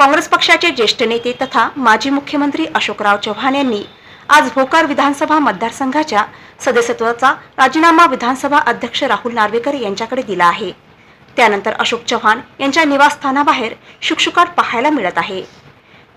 काँग्रेस पक्षाचे ज्येष्ठ नेते तथा माजी मुख्यमंत्री अशोकराव चव्हाण यांनी आज भोकर विधानसभा मतदारसंघाच्या सदस्यत्वाचा राजीनामा विधानसभा अध्यक्ष राहुल नार्वेकर यांच्याकडे दिला आहे. त्यानंतर अशोक चव्हाण यांच्या निवासस्थानाबाहेर शुकशुकाट पाहायला मिळत आहे.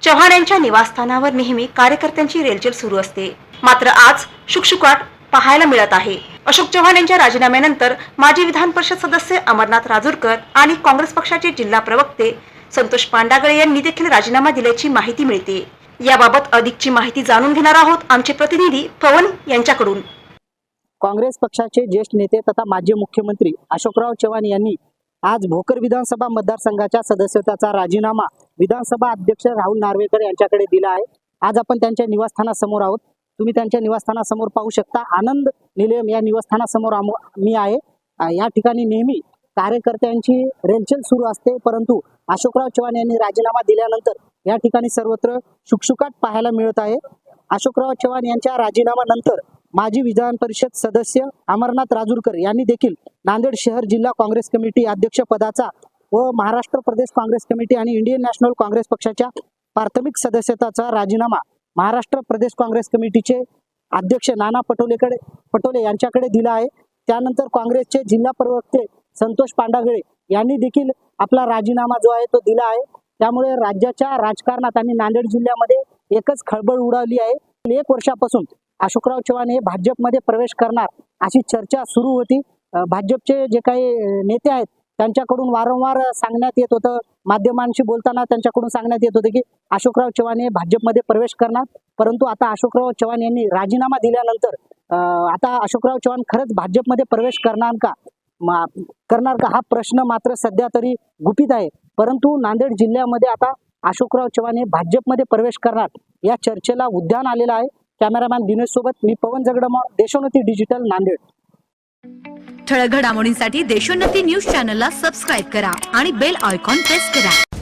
चव्हाण यांच्या निवासस्थानावर नेहमी कार्यकर्त्यांची रेलचेल सुरू असते. मात्र आज शुकशुकाट पाहायला मिळत आहे. अशोक चव्हाण यांच्या राजीनाम्यानंतर माजी विधान परिषद सदस्य अमरनाथ राजूरकर आणि काँग्रेस पक्षाचे जिल्हा प्रवक्ते संतोष पांडागळे यांनी देखील राजीनामा दिल्याची माहिती मिळते. याबाबत अधिकची माहिती जाणून घेणार आहोत आमचे प्रतिनिधी पवन यांच्याकडून. काँग्रेस पक्षाचे ज्येष्ठ नेते तथा माजी मुख्यमंत्री अशोकराव चव्हाण यांनी आज भोकर विधानसभा मतदारसंघाच्या सदस्यत्वाचा राजीनामा विधानसभा अध्यक्ष राहुल नार्वेकर यांच्याकडे दिला आहे. आज आपण त्यांच्या निवासस्थानासमोर आहोत. तुम्ही त्यांच्या निवासस्थानासमोर पाहू शकता. आनंद निलयम या निवासस्थानासमोर मी आहे. या ठिकाणी नेहमी कार्यकर्त्यांची रेलचेल सुरू असते. परंतु अशोकराव चव्हाण यांनी राजीनामा दिल्यानंतर या ठिकाणी सर्वत्र शुकशुकाट पाहायला मिळत आहे. अशोकराव चव्हाण यांच्या राजीनाम्यानंतर माजी विधान परिषद सदस्य अमरनाथ राजूरकर यांनी देखील नांदेड शहर जिल्हा काँग्रेस कमिटी अध्यक्ष पदाचा व महाराष्ट्र प्रदेश काँग्रेस कमिटी आणि इंडियन नॅशनल काँग्रेस पक्षाच्या प्राथमिक सदस्यताचा राजीनामा महाराष्ट्र प्रदेश काँग्रेस कमिटीचे अध्यक्ष नाना पटोलेकडे पटोले यांच्याकडे दिला आहे. त्यानंतर काँग्रेसचे जिल्हा प्रवक्ते संतोष पांडागळे यांनी देखील आपला राजीनामा जो आहे तो दिला आहे. त्यामुळे राज्याच्या राजकारणात आणि नांदेड जिल्ह्यामध्ये एकच खळबळ उडावली आहे. एक वर्षापासून अशोकराव चव्हाण हे भाजपमध्ये प्रवेश करणार अशी चर्चा सुरू होती. भाजपचे जे काही नेते आहेत त्यांच्याकडून वारंवार सांगण्यात येत होतं. माध्यमांशी बोलताना त्यांच्याकडून सांगण्यात येत होतं की अशोकराव चव्हाण हे भाजपमध्ये प्रवेश करणार. परंतु आता अशोकराव चव्हाण यांनी राजीनामा दिल्यानंतर अं, आता अशोकराव चव्हाण खरंच भाजपमध्ये प्रवेश करणार का? करणार का? हा प्रश्न मात्र सध्या तरी गुपित आहे. परंतु नांदेड जिल्ह्यामध्ये आता अशोकराव चव्हाण हे भाजपमध्ये प्रवेश करणार या चर्चेला उद्यान आलेलं आहे. कॅमेरामॅन दिनेश सोबत मी पवन जगडमोर देशोन्नती डिजिटल नांदेड. ठळक घडामोडींसाठी देशोन्नती न्यूज चॅनलला सबस्क्राईब करा आणि बेल आयकॉन प्रेस करा.